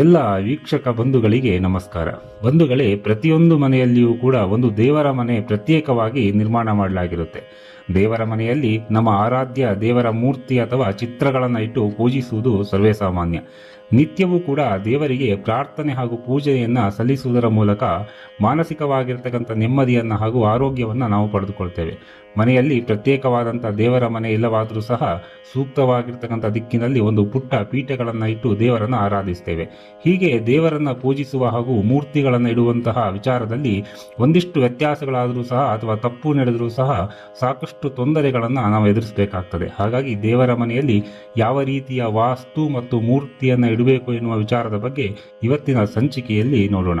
ಎಲ್ಲ ವೀಕ್ಷಕ ಬಂಧುಗಳಿಗೆ ನಮಸ್ಕಾರ. ಬಂಧುಗಳೇ ಪ್ರತಿಯೊಂದು ಮನೆಯಲ್ಲಿಯೂ ಕೂಡ ಒಂದು ದೇವರ ಮನೆ ಪ್ರತ್ಯೇಕವಾಗಿ ನಿರ್ಮಾಣ ಮಾಡಲಾಗಿರುತ್ತೆ. ದೇವರ ಮನೆಯಲ್ಲಿ ನಮ್ಮ ಆರಾಧ್ಯ ದೇವರ ಮೂರ್ತಿ ಅಥವಾ ಚಿತ್ರಗಳನ್ನು ಇಟ್ಟು ಪೂಜಿಸುವುದು ಸರ್ವೇ ಸಾಮಾನ್ಯ ನಿತ್ಯವೂ ಕೂಡ ದೇವರಿಗೆ ಪ್ರಾರ್ಥನೆ ಹಾಗೂ ಪೂಜೆಯನ್ನು ಸಲ್ಲಿಸುವುದರ ಮೂಲಕ ಮಾನಸಿಕವಾಗಿರ್ತಕ್ಕಂಥ ನೆಮ್ಮದಿಯನ್ನು ಹಾಗೂ ಆರೋಗ್ಯವನ್ನು ನಾವು ಪಡೆದುಕೊಳ್ತೇವೆ. ಮನೆಯಲ್ಲಿ ಪ್ರತ್ಯೇಕವಾದಂಥ ದೇವರ ಮನೆ ಇಲ್ಲವಾದರೂ ಸಹ ಸೂಕ್ತವಾಗಿರ್ತಕ್ಕಂಥ ದಿಕ್ಕಿನಲ್ಲಿ ಒಂದು ಪುಟ್ಟ ಪೀಠಗಳನ್ನು ಇಟ್ಟು ದೇವರನ್ನು ಆರಾಧಿಸ್ತೇವೆ. ಹೀಗೆ ದೇವರನ್ನು ಪೂಜಿಸುವ ಹಾಗೂ ಮೂರ್ತಿಗಳನ್ನು ಇಡುವಂತಹ ವಿಚಾರದಲ್ಲಿ ಒಂದಿಷ್ಟು ವ್ಯತ್ಯಾಸಗಳಾದರೂ ಸಹ ಅಥವಾ ತಪ್ಪು ನಡೆದರೂ ಸಹ ಸಾಕಷ್ಟು ತೊಂದರೆಗಳನ್ನು ನಾವು ಎದುರಿಸಬೇಕಾಗ್ತದೆ. ಹಾಗಾಗಿ ದೇವರ ಮನೆಯಲ್ಲಿ ಯಾವ ರೀತಿಯ ವಾಸ್ತು ಮತ್ತು ಮೂರ್ತಿಯನ್ನು ಇಡಬೇಕು ಎನ್ನುವ ವಿಚಾರದ ಬಗ್ಗೆ ಇವತ್ತಿನ ಸಂಚಿಕೆಯಲ್ಲಿ ನೋಡೋಣ.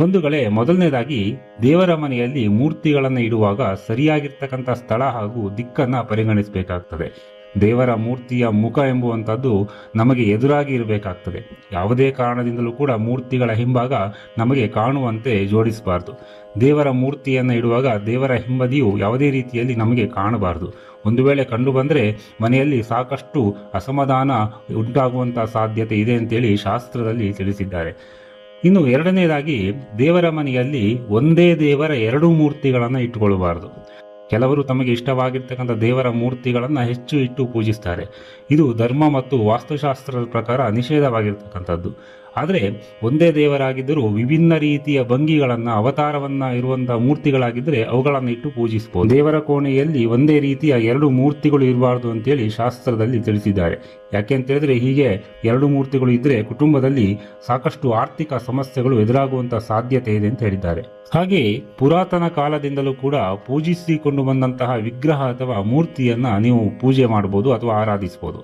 ಬಂಧುಗಳೇ, ಮೊದಲನೇದಾಗಿ ದೇವರ ಮನೆಯಲ್ಲಿ ಮೂರ್ತಿಗಳನ್ನು ಇಡುವಾಗ ಸರಿಯಾಗಿರ್ತಕ್ಕಂಥ ಸ್ಥಳ ಹಾಗೂ ದಿಕ್ಕನ್ನು ಪರಿಗಣಿಸಬೇಕಾಗ್ತದೆ. ದೇವರ ಮೂರ್ತಿಯ ಮುಖ ಎಂಬುವಂಥದ್ದು ನಮಗೆ ಎದುರಾಗಿ ಇರಬೇಕಾಗ್ತದೆ. ಯಾವುದೇ ಕಾರಣದಿಂದಲೂ ಕೂಡ ಮೂರ್ತಿಗಳ ಹಿಂಭಾಗ ನಮಗೆ ಕಾಣುವಂತೆ ಜೋಡಿಸಬಾರ್ದು. ದೇವರ ಮೂರ್ತಿಯನ್ನು ಇಡುವಾಗ ದೇವರ ಹಿಂಬದಿಯು ಯಾವುದೇ ರೀತಿಯಲ್ಲಿ ನಮಗೆ ಕಾಣಬಾರದು. ಒಂದು ವೇಳೆ ಕಂಡು ಬಂದರೆ ಮನೆಯಲ್ಲಿ ಸಾಕಷ್ಟು ಅಸಮಾಧಾನ ಉಂಟಾಗುವಂಥ ಸಾಧ್ಯತೆ ಇದೆ ಅಂತೇಳಿ ಶಾಸ್ತ್ರದಲ್ಲಿ ತಿಳಿಸಿದ್ದಾರೆ. ಇನ್ನು ಎರಡನೇದಾಗಿ ದೇವರ ಮನೆಯಲ್ಲಿ ಒಂದೇ ದೇವರ ಎರಡು ಮೂರ್ತಿಗಳನ್ನು ಇಟ್ಟುಕೊಳ್ಳಬಾರದು. ಕೆಲವರು ತಮಗೆ ಇಷ್ಟವಾಗಿರ್ತಕ್ಕಂಥ ದೇವರ ಮೂರ್ತಿಗಳನ್ನು ಹೆಚ್ಚು ಇಟ್ಟು ಪೂಜಿಸ್ತಾರೆ. ಇದು ಧರ್ಮ ಮತ್ತು ವಾಸ್ತುಶಾಸ್ತ್ರದ ಪ್ರಕಾರ ನಿಷೇಧವಾಗಿರ್ತಕ್ಕಂಥದ್ದು. ಆದರೆ ಒಂದೇ ದೇವರಾಗಿದ್ದರೂ ವಿಭಿನ್ನ ರೀತಿಯ ಭಂಗಿಗಳನ್ನು, ಅವತಾರವನ್ನ ಇರುವಂತಹ ಮೂರ್ತಿಗಳಾಗಿದ್ದರೆ ಅವುಗಳನ್ನು ಇಟ್ಟು ಪೂಜಿಸಬಹುದು ದೇವರ ಕೋಣೆಯಲ್ಲಿ ಒಂದೇ ರೀತಿಯ ಎರಡು ಮೂರ್ತಿಗಳು ಇರಬಾರ್ದು ಅಂತೇಳಿ ಶಾಸ್ತ್ರದಲ್ಲಿ ತಿಳಿಸಿದ್ದಾರೆ. ಯಾಕೆ ಅಂತ ಹೇಳಿದ್ರೆ ಹೀಗೆ ಎರಡು ಮೂರ್ತಿಗಳು ಇದ್ದರೆ ಕುಟುಂಬದಲ್ಲಿ ಸಾಕಷ್ಟು ಆರ್ಥಿಕ ಸಮಸ್ಯೆಗಳು ಎದುರಾಗುವಂಥ ಸಾಧ್ಯತೆ ಇದೆ ಅಂತ ಹೇಳಿದ್ದಾರೆ. ಹಾಗೆ ಪುರಾತನ ಕಾಲದಿಂದಲೂ ಕೂಡ ಪೂಜಿಸಿಕೊಂಡು ಬಂದಂತಹ ವಿಗ್ರಹ ಅಥವಾ ಮೂರ್ತಿಯನ್ನು ನೀವು ಪೂಜೆ ಮಾಡಬಹುದು ಅಥವಾ ಆರಾಧಿಸಬಹುದು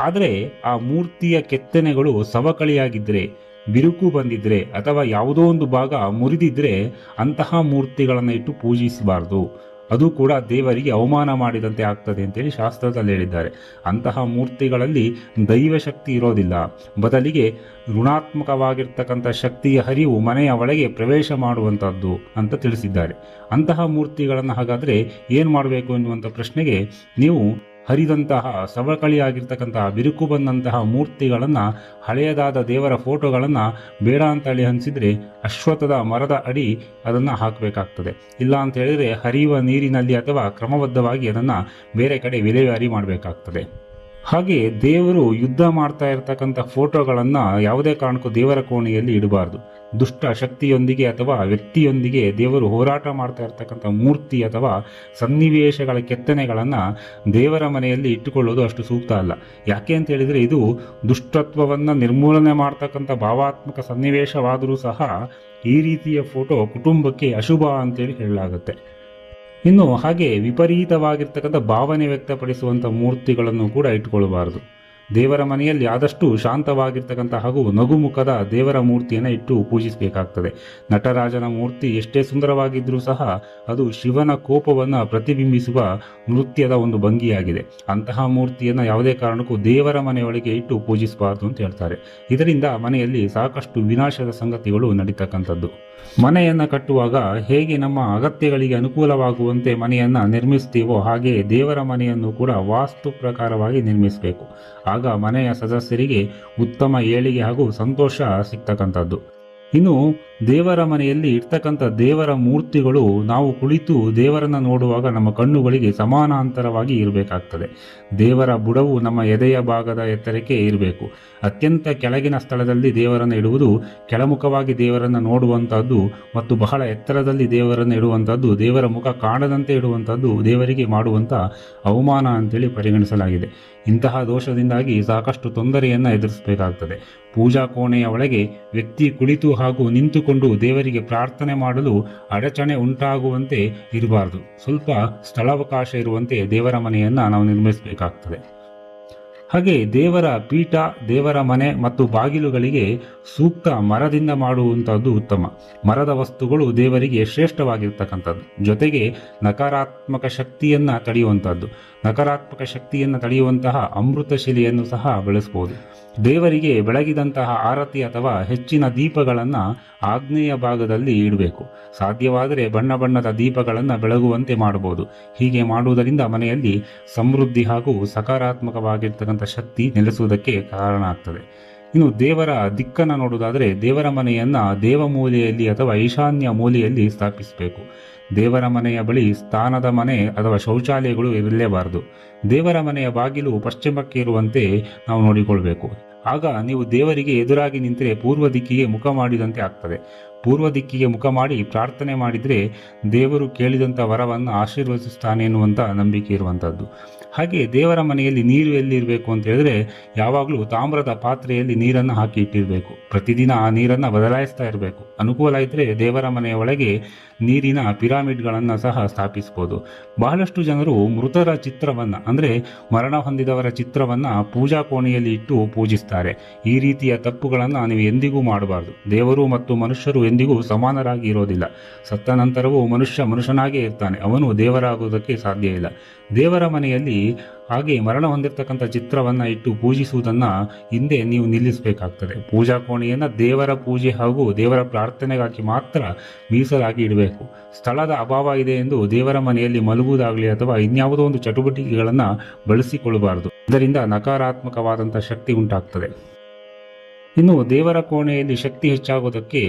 ಆದರೆ ಆ ಮೂರ್ತಿಯ ಕೆತ್ತನೆಗಳು ಸವಕಳಿಯಾಗಿದ್ದರೆ, ಬಿರುಕು ಬಂದಿದ್ರೆ ಅಥವಾ ಯಾವುದೋ ಒಂದು ಭಾಗ ಮುರಿದಿದ್ರೆ ಅಂತಹ ಮೂರ್ತಿಗಳನ್ನು ಇಟ್ಟು ಪೂಜಿಸಬಾರ್ದು. ಅದು ಕೂಡ ದೇವರಿಗೆ ಅವಮಾನ ಮಾಡಿದಂತೆ ಆಗ್ತದೆ ಅಂತೇಳಿ ಶಾಸ್ತ್ರದಲ್ಲಿ ಹೇಳಿದ್ದಾರೆ. ಅಂತಹ ಮೂರ್ತಿಗಳಲ್ಲಿ ದೈವ ಶಕ್ತಿ ಇರೋದಿಲ್ಲ. ಬದಲಿಗೆ ಋಣಾತ್ಮಕವಾಗಿರ್ತಕ್ಕಂಥ ಶಕ್ತಿಯ ಹರಿವು ಮನೆಯ ಒಳಗೆ ಪ್ರವೇಶ ಮಾಡುವಂಥದ್ದು ಅಂತ ತಿಳಿಸಿದ್ದಾರೆ. ಅಂತಹ ಮೂರ್ತಿಗಳನ್ನು ಹಾಗಾದರೆ ಏನು ಮಾಡಬೇಕು ಎನ್ನುವಂಥ ಪ್ರಶ್ನೆಗೆ ನೀವು ಹರಿದಂತಹ ಸವಕಳಿಯಾಗಿರ್ತಕ್ಕಂತಹ ಬಿರುಕು ಬಂದಂತಹ ಮೂರ್ತಿಗಳನ್ನು, ಹಳೆಯದಾದ ದೇವರ ಫೋಟೋಗಳನ್ನು ಬೇಡ ಅಂತ ಹೇಳಿ ಅನಿಸಿದರೆ ಅಶ್ವತ್ಥದ ಮರದ ಅಡಿ ಅದನ್ನು ಹಾಕಬೇಕಾಗ್ತದೆ. ಇಲ್ಲ ಅಂತ ಹೇಳಿದರೆ ಹರಿಯುವ ನೀರಿನಲ್ಲಿ ಅಥವಾ ಕ್ರಮಬದ್ಧವಾಗಿ ಅದನ್ನು ಬೇರೆ ಕಡೆ ವಿಲೇವಾರಿ ಮಾಡಬೇಕಾಗ್ತದೆ. ಹಾಗೆ ದೇವರು ಯುದ್ಧ ಮಾಡ್ತಾ ಇರ್ತಕ್ಕಂಥ ಫೋಟೋಗಳನ್ನು ಯಾವುದೇ ಕಾರಣಕ್ಕೂ ದೇವರ ಕೋಣೆಯಲ್ಲಿ ಇಡಬಾರ್ದು. ದುಷ್ಟ ಶಕ್ತಿಯೊಂದಿಗೆ ಅಥವಾ ವ್ಯಕ್ತಿಯೊಂದಿಗೆ ದೇವರು ಹೋರಾಟ ಮಾಡ್ತಾ ಇರ್ತಕ್ಕಂಥ ಮೂರ್ತಿ ಅಥವಾ ಸನ್ನಿವೇಶಗಳ ಕೆತ್ತನೆಗಳನ್ನು ದೇವರ ಮನೆಯಲ್ಲಿ ಇಟ್ಟುಕೊಳ್ಳೋದು ಅಷ್ಟು ಸೂಕ್ತ ಅಲ್ಲ. ಯಾಕೆ ಅಂತ ಹೇಳಿದರೆ ಇದು ದುಷ್ಟತ್ವವನ್ನು ನಿರ್ಮೂಲನೆ ಮಾಡ್ತಕ್ಕಂಥ ಭಾವಾತ್ಮಕ ಸನ್ನಿವೇಶವಾದರೂ ಸಹ ಈ ರೀತಿಯ ಫೋಟೋ ಕುಟುಂಬಕ್ಕೆ ಅಶುಭ ಅಂತೇಳಿ ಹೇಳಲಾಗುತ್ತೆ. ಇನ್ನು ಹಾಗೆ ವಿಪರೀತವಾಗಿರ್ತಕ್ಕಂಥ ಭಾವನೆ ವ್ಯಕ್ತಪಡಿಸುವಂಥ ಮೂರ್ತಿಗಳನ್ನು ಕೂಡ ಇಟ್ಟುಕೊಳ್ಳಬಾರದು. ದೇವರ ಮನೆಯಲ್ಲಿ ಆದಷ್ಟು ಶಾಂತವಾಗಿರ್ತಕ್ಕಂಥ ಹಾಗೂ ನಗುಮುಖದ ದೇವರ ಮೂರ್ತಿಯನ್ನು ಇಟ್ಟು ಪೂಜಿಸಬೇಕಾಗ್ತದೆ. ನಟರಾಜನ ಮೂರ್ತಿ ಎಷ್ಟೇ ಸುಂದರವಾಗಿದ್ದರೂ ಸಹ ಅದು ಶಿವನ ಕೋಪವನ್ನು ಪ್ರತಿಬಿಂಬಿಸುವ ನೃತ್ಯದ ಒಂದು ಭಂಗಿಯಾಗಿದೆ. ಅಂತಹ ಮೂರ್ತಿಯನ್ನು ಯಾವುದೇ ಕಾರಣಕ್ಕೂ ದೇವರ ಮನೆಯೊಳಗೆ ಇಟ್ಟು ಪೂಜಿಸಬಾರದು ಅಂತ ಹೇಳ್ತಾರೆ. ಇದರಿಂದ ಮನೆಯಲ್ಲಿ ಸಾಕಷ್ಟು ವಿನಾಶದ ಸಂಗತಿಗಳು ನಡೀತಕ್ಕಂಥದ್ದು. ಮನೆಯನ್ನು ಕಟ್ಟುವಾಗ ಹೇಗೆ ನಮ್ಮ ಅಗತ್ಯಗಳಿಗೆ ಅನುಕೂಲವಾಗುವಂತೆ ಮನೆಯನ್ನು ನಿರ್ಮಿಸ್ತೀವೋ ಹಾಗೆಯೇ ದೇವರ ಮನೆಯನ್ನು ಕೂಡ ವಾಸ್ತು ಪ್ರಕಾರವಾಗಿ ನಿರ್ಮಿಸಬೇಕು. ಆಗ ಮನೆಯ ಸದಸ್ಯರಿಗೆ ಉತ್ತಮ ಏಳಿಗೆ ಹಾಗೂ ಸಂತೋಷ ಸಿಗ್ತಕ್ಕಂಥದ್ದು. ಇನ್ನು ದೇವರ ಮನೆಯಲ್ಲಿ ಇರ್ತಕ್ಕಂಥ ದೇವರ ಮೂರ್ತಿಗಳು ನಾವು ಕುಳಿತು ದೇವರನ್ನು ನೋಡುವಾಗ ನಮ್ಮ ಕಣ್ಣುಗಳಿಗೆ ಸಮಾನಾಂತರವಾಗಿ ಇರಬೇಕಾಗ್ತದೆ. ದೇವರ ಬುಡವು ನಮ್ಮ ಎದೆಯ ಭಾಗದ ಎತ್ತರಕ್ಕೆ ಇರಬೇಕು. ಅತ್ಯಂತ ಕೆಳಗಿನ ಸ್ಥಳದಲ್ಲಿ ದೇವರನ್ನು ಇಡುವುದು, ಕೆಳಮುಖವಾಗಿ ದೇವರನ್ನು ನೋಡುವಂಥದ್ದು ಮತ್ತು ಬಹಳ ಎತ್ತರದಲ್ಲಿ ದೇವರನ್ನು ಇಡುವಂಥದ್ದು ದೇವರ ಮುಖ ಕಾಣದಂತೆ ಇಡುವಂಥದ್ದು ದೇವರಿಗೆ ಮಾಡುವಂಥ ಅವಮಾನ ಅಂತೇಳಿ ಪರಿಗಣಿಸಲಾಗಿದೆ. ಇಂತಹ ದೋಷದಿಂದಾಗಿ ಸಾಕಷ್ಟು ತೊಂದರೆಯನ್ನು ಎದುರಿಸಬೇಕಾಗ್ತದೆ. ಪೂಜಾ ಕೋಣೆಯ ಒಳಗೆ ವ್ಯಕ್ತಿ ಕುಳಿತು ಹಾಗೂ ನಿಂತುಕೊಂಡು ದೇವರಿಗೆ ಪ್ರಾರ್ಥನೆ ಮಾಡಲು ಅಡಚಣೆ ಉಂಟಾಗುವಂತೆ ಇರಬಾರದು. ಸ್ವಲ್ಪ ಸ್ಥಳಾವಕಾಶ ಇರುವಂತೆ ದೇವರ ಮನೆಯನ್ನು ನಾವು ನಿರ್ಮಿಸಬೇಕಾಗ್ತದೆ. ಹಾಗೆ ದೇವರ ಪೀಠ, ದೇವರ ಮನೆ ಮತ್ತು ಬಾಗಿಲುಗಳಿಗೆ ಸೂಕ್ತ ಮರದಿಂದ ಮಾಡುವಂಥದ್ದು ಉತ್ತಮ. ಮರದ ವಸ್ತುಗಳು ದೇವರಿಗೆ ಶ್ರೇಷ್ಠವಾಗಿರ್ತಕ್ಕಂಥದ್ದು. ಜೊತೆಗೆ ನಕಾರಾತ್ಮಕ ಶಕ್ತಿಯನ್ನು ತಡೆಯುವಂಥದ್ದು ನಕಾರಾತ್ಮಕ ಶಕ್ತಿಯನ್ನು ತಡೆಯುವಂತಹ ಅಮೃತ ಶಿಲೆಯನ್ನು ಸಹ ಬಳಸಬಹುದು. ದೇವರಿಗೆ ಬೆಳಗಿದಂತಹ ಆರತಿ ಅಥವಾ ಹೆಚ್ಚಿನ ದೀಪಗಳನ್ನು ಆಗ್ನೇಯ ಭಾಗದಲ್ಲಿ ಇಡಬೇಕು. ಸಾಧ್ಯವಾದರೆ ಬಣ್ಣ ಬಣ್ಣದ ದೀಪಗಳನ್ನು ಬೆಳಗುವಂತೆ ಮಾಡಬಹುದು. ಹೀಗೆ ಮಾಡುವುದರಿಂದ ಮನೆಯಲ್ಲಿ ಸಮೃದ್ಧಿ ಹಾಗೂ ಸಕಾರಾತ್ಮಕವಾಗಿರ್ತಕ್ಕಂಥ ಶಕ್ತಿ ನೆಲೆಸುವುದಕ್ಕೆ ಕಾರಣ ಆಗ್ತದೆ. ಇನ್ನು ದೇವರ ದಿಕ್ಕನ್ನು ನೋಡುವುದಾದರೆ ದೇವರ ಮನೆಯನ್ನ ದೇವಮೂಲೆಯಲ್ಲಿ ಅಥವಾ ಈಶಾನ್ಯ ಮೂಲೆಯಲ್ಲಿ ಸ್ಥಾಪಿಸಬೇಕು. ದೇವರ ಮನೆಯ ಬಳಿ ಸ್ಥಾನದ ಮನೆ ಅಥವಾ ಶೌಚಾಲಯಗಳು ಇರಲೇಬಾರದು. ದೇವರ ಮನೆಯ ಬಾಗಿಲು ಪಶ್ಚಿಮಕ್ಕೆ ಇರುವಂತೆ ನಾವು ನೋಡಿಕೊಳ್ಬೇಕು. ಆಗ ನೀವು ದೇವರಿಗೆ ಎದುರಾಗಿ ನಿಂತರೆ ಪೂರ್ವ ದಿಕ್ಕಿಗೆ ಮುಖ ಮಾಡಿದಂತೆ ಆಗ್ತದೆ. ಪೂರ್ವ ದಿಕ್ಕಿಗೆ ಮುಖ ಮಾಡಿ ಪ್ರಾರ್ಥನೆ ಮಾಡಿದರೆ ದೇವರು ಕೇಳಿದಂಥ ವರವನ್ನು ಆಶೀರ್ವದಿಸ್ತಾನೆ ಎನ್ನುವಂಥ ನಂಬಿಕೆ ಇರುವಂಥದ್ದು ಹಾಗೆ ದೇವರ ಮನೆಯಲ್ಲಿ ನೀರು ಎಲ್ಲಿರಬೇಕು ಅಂತ ಹೇಳಿದ್ರೆ ಯಾವಾಗಲೂ ತಾಮ್ರದ ಪಾತ್ರೆಯಲ್ಲಿ ನೀರನ್ನು ಹಾಕಿ ಇಟ್ಟಿರಬೇಕು. ಪ್ರತಿದಿನ ಆ ನೀರನ್ನು ಬದಲಾಯಿಸ್ತಾ ಇರಬೇಕು. ಅನುಕೂಲ ಇದ್ದರೆ ದೇವರ ಮನೆಯ ಒಳಗೆ ನೀರಿನ ಪಿರಾಮಿಡ್ಗಳನ್ನು ಸಹ ಸ್ಥಾಪಿಸ್ಬೋದು. ಬಹಳಷ್ಟು ಜನರು ಮೃತರ ಚಿತ್ರವನ್ನು ಅಂದರೆ ಮರಣ ಹೊಂದಿದವರ ಚಿತ್ರವನ್ನು ಪೂಜಾ ಕೋಣೆಯಲ್ಲಿ ಇಟ್ಟು ಪೂಜಿಸ್ತಾರೆ. ಈ ರೀತಿಯ ತಪ್ಪುಗಳನ್ನು ನೀವು ಎಂದಿಗೂ ಮಾಡಬಾರ್ದು. ದೇವರು ಮತ್ತು ಮನುಷ್ಯರು ಎಂದಿಗೂ ಸಮಾನರಾಗಿ ಇರೋದಿಲ್ಲ. ಸತ್ತ ನಂತರವೂ ಮನುಷ್ಯ ಮನುಷ್ಯನಾಗೇ ಇರ್ತಾನೆ. ಅವನು ದೇವರಾಗುವುದಕ್ಕೆ ಸಾಧ್ಯ ಇಲ್ಲ. ದೇವರ ಮನೆಯಲ್ಲಿ ಹಾಗೆ ಮರಣ ಹೊಂದಿರತಕ್ಕಂಥ ಚಿತ್ರವನ್ನು ಇಟ್ಟು ಪೂಜಿಸುವುದನ್ನು ಹಿಂದೆ ನೀವು ನಿಲ್ಲಿಸಬೇಕಾಗ್ತದೆ. ಪೂಜಾ ಕೋಣೆಯನ್ನು ದೇವರ ಪೂಜೆ ಹಾಗೂ ದೇವರ ಪ್ರಾರ್ಥನೆಗಾಗಿ ಮಾತ್ರ ಮೀಸಲಾಗಿ ಇಡಬೇಕು. ಸ್ಥಳದ ಅಭಾವ ಇದೆ ಎಂದು ದೇವರ ಮನೆಯಲ್ಲಿ ಮಲಗುವುದಾಗಲಿ ಅಥವಾ ಇನ್ಯಾವುದೋ ಒಂದು ಚಟುವಟಿಕೆಗಳನ್ನು ಬಳಸಿಕೊಳ್ಳಬಾರದು. ಇದರಿಂದ ನಕಾರಾತ್ಮಕವಾದಂಥ ಶಕ್ತಿ ಉಂಟಾಗ್ತದೆ. ಇನ್ನು ದೇವರ ಕೋಣೆಯಲ್ಲಿ ಶಕ್ತಿ ಹೆಚ್ಚಾಗೋದಕ್ಕೆ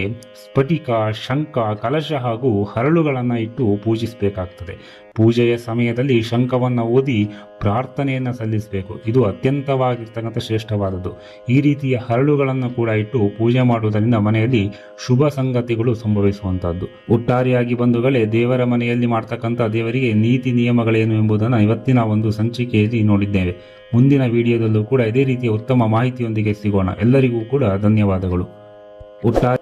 ಸ್ಫಟಿಕ ಶಂಖ ಕಲಶ ಹಾಗೂ ಹರಳುಗಳನ್ನು ಇಟ್ಟು ಪೂಜಿಸಬೇಕಾಗ್ತದೆ. ಪೂಜೆಯ ಸಮಯದಲ್ಲಿ ಶಂಖವನ್ನು ಓದಿ ಪ್ರಾರ್ಥನೆಯನ್ನು ಸಲ್ಲಿಸಬೇಕು. ಇದು ಅತ್ಯಂತವಾಗಿರ್ತಕ್ಕಂಥ ಶ್ರೇಷ್ಠವಾದದ್ದು. ಈ ರೀತಿಯ ಹರಳುಗಳನ್ನು ಕೂಡ ಇಟ್ಟು ಪೂಜೆ ಮಾಡುವುದರಿಂದ ಮನೆಯಲ್ಲಿ ಶುಭ ಸಂಗತಿಗಳು ಸಂಭವಿಸುವಂತಹದ್ದು. ಒಟ್ಟಾರೆಯಾಗಿ ಬಂಧುಗಳೇ, ದೇವರ ಮನೆಯಲ್ಲಿ ಮಾಡ್ತಕ್ಕಂಥ ದೇವರಿಗೆ ನೀತಿ ನಿಯಮಗಳೇನು ಎಂಬುದನ್ನು ಇವತ್ತಿನ ಒಂದು ಸಂಚಿಕೆಯಲ್ಲಿ ನೋಡಿದ್ದೇವೆ. ಮುಂದಿನ ವಿಡಿಯೋದಲ್ಲೂ ಕೂಡ ಇದೇ ರೀತಿಯ ಉತ್ತಮ ಮಾಹಿತಿಯೊಂದಿಗೆ ಸಿಗೋಣ. ಎಲ್ಲರಿಗೂ ಕೂಡ ಧನ್ಯವಾದಗಳು. ಒಟ್ಟಾರೆ